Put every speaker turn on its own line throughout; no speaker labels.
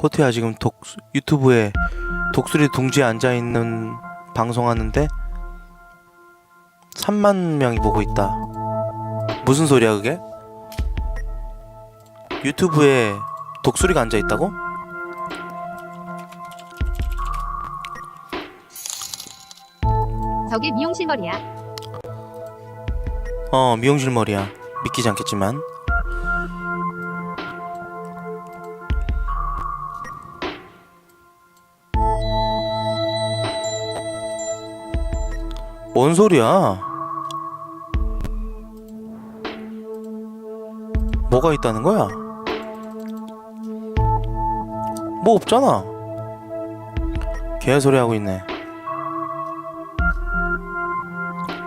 코트야 지금 독 유튜브에 독수리 둥지에 앉아 있는 방송하는데 3만 명이 보고 있다. 무슨 소리야 그게? 유튜브에 독수리가 앉아 있다고?
저게 미용실 머리야.
어 미용실 머리야. 믿기지 않겠지만. 뭔 소리야? 뭐가 있다는 거야? 뭐 없잖아. 개소리 하고 있네.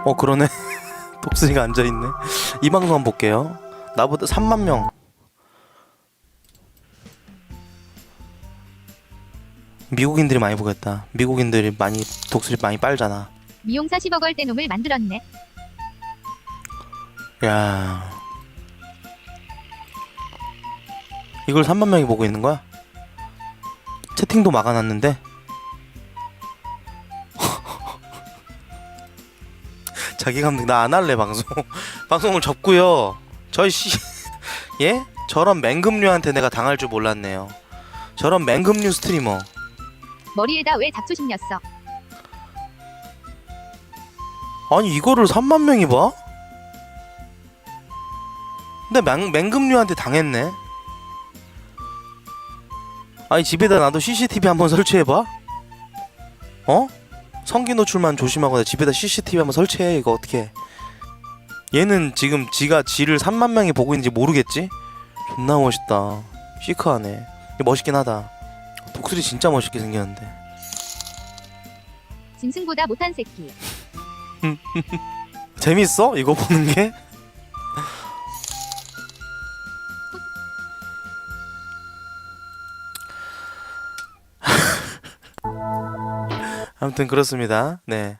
어 그러네. 독수리가 앉아 있네. 이 방송 한번 볼게요. 나보다 3만 명. 미국인들이 많이 보겠다. 미국인들이 많이 독수리 많이 빨잖아.
미용사 10억 원대 놈을 만들었네.
야. 이걸 3만 명이 보고 있는 거야? 채팅도 막아놨는데. 자기 감독 나 안 할래 방송. 방송을 접고요. 저희 씨 예? 저런 맹금류한테 내가 당할 줄 몰랐네요. 저런 맹금류 스트리머.
머리에다 왜 잡초 심 렸어?
아니 이거를 3만 명이 봐? 근데 맹, 맹금류한테 당했네 아니 집에다 나도 CCTV 한번 설치해봐 어? 성기 노출만 조심하고 내 집에다 CCTV 한번 설치해 이거 어떻게 얘는 지금 지가 지를 3만 명이 보고 있는지 모르겠지? 존나 멋있다 시크하네 멋있긴 하다 독수리 진짜 멋있게 생겼는데
짐승보다 못한 새끼.
재밌어? 이거 보는 게? 아무튼 그렇습니다. 네.